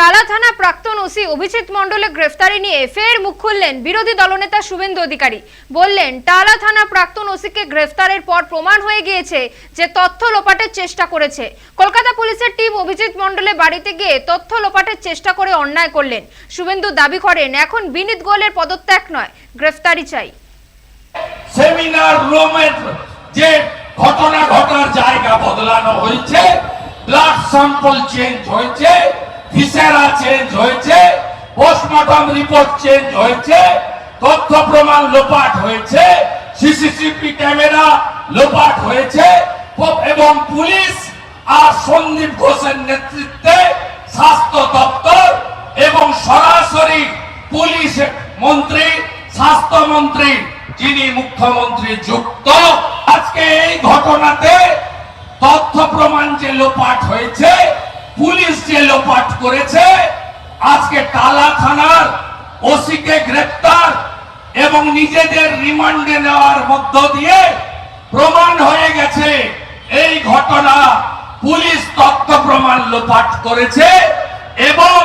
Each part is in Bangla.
টালা থানা প্রাক্তন ওসি অভিজিৎ মণ্ডলের গ্রেফতারি নিয়ে ফের মুখ খুললেন বিরোধী দলনেতা শুভেন্দু অধিকারী। বললেন টালা থানা প্রাক্তন ওসিকে গ্রেফতারের পর প্রমাণ হয়ে গিয়েছে যে তথ্য লোপাটের চেষ্টা করেছে। কলকাতা পুলিশের টিম অভিজিৎ মণ্ডলের বাড়িতে গিয়ে তথ্য লোপাটের চেষ্টা করে অন্যায় করলেন। শুভেন্দু দাবি করেন, এখন বিনীত গোয়েলের পদত্যাগ নয়, গ্রেফতারি চাই। সেমিনার রুমের যে ঘটনা ঘটার জায়গা বদলানো হয়েছে, ব্লাড স্যাম্পল চেঞ্জ হয়েছে ভিসেরা চেঞ্জ হয়েছে পোস্টমর্টম রিপোর্ট চেঞ্জ হয়েছে, তথ্য প্রমাণ লোপাট হয়েছে সিসিটিভি ক্যামেরা লোপাট হয়েছে এবং পুলিশ আর সন্দীপ ঘোষের নেতৃত্বে স্বাস্থ্য দপ্তর এবং সরাসরি পুলিশ মন্ত্রী স্বাস্থ্যমন্ত্রী যিনি মুখ্যমন্ত্রী যুক্ত। আজকে এই ঘটনাতে তথ্য প্রমাণ যে লোপাট হয়েছে পুলিশ যে লোপাট করেছে। আজকে টালা থানার ওসিকে গ্রেপ্তার এবং নিজেদের রিমান্ডে নেওয়ার মধ্য দিয়ে প্রমাণ হয়ে গেছে। এই ঘটনা পুলিশ তথ্য প্রমাণ লোপাট করেছে এবং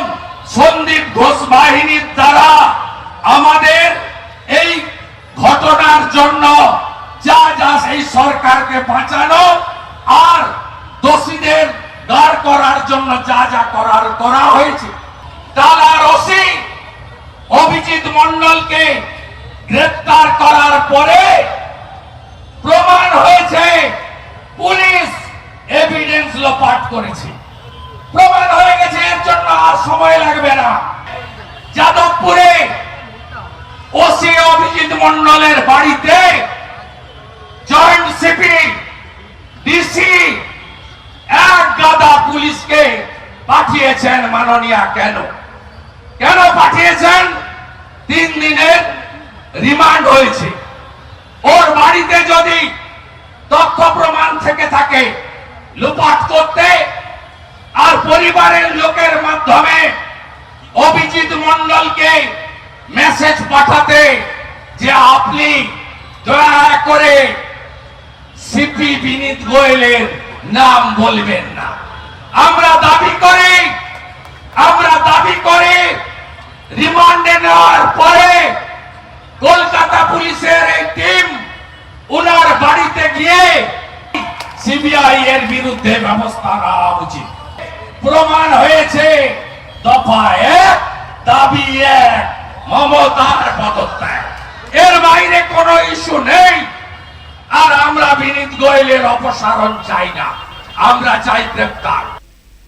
সন্দীপ ঘোষ বাহিনীর দ্বারা আমাদের এই ঘটনার জন্য যা যা এই সরকারকে বাঁচানো আর দোষীদের করার জন্য যা যা করার, করা হয়েছে। টালার ওসি, অভিজিৎ মন্ডলকে গ্রেপ্তার করার পরে প্রমাণ হয়েছে, পুলিশ এভিডেন্স লোপাট করেছে। প্রমাণ হয়ে গেছে, এর জন্য আর সময় লাগবে না। যাদবপুরে ওসি অভিজিৎ মন্ডলের বাড়িতে জয়েন্ট সিপি ডিসি এক গাদা পুলিশকে পাঠিয়েছেন মাননীয়া কেন? কেন পাঠিয়েছেন? তিন দিনের রিমান্ড হয়েছে। ওর বাড়িতে যদি তথ্য প্রমাণ থেকে থাকে লুপাট করতে, আর পরিবারের লোকের মাধ্যমে অভিজিৎ মন্ডলকে মেসেজ পাঠাতে, যে আপনি দয়া করে সিপি বিনীত গোয়েলের নাম বলবেন না। আমরা দাবি করি, আমরা দাবি করি, রিমান্ডে নেওয়ার পরে কলকাতা পুলিশের এই টিম উনার বাড়িতে গিয়ে সিবিআই এর বিরুদ্ধে ব্যবস্থা নেওয়া উচিত। প্রমাণ হয়েছে, দফা এক, দাবি এক, মমতার পদত্যাগ। এর বাইরে কোনো ইস্যু নেই। আর আমরা বিনীত গোয়েলের অপসারণ চাই না। আমরা চাই গ্রেপ্তার।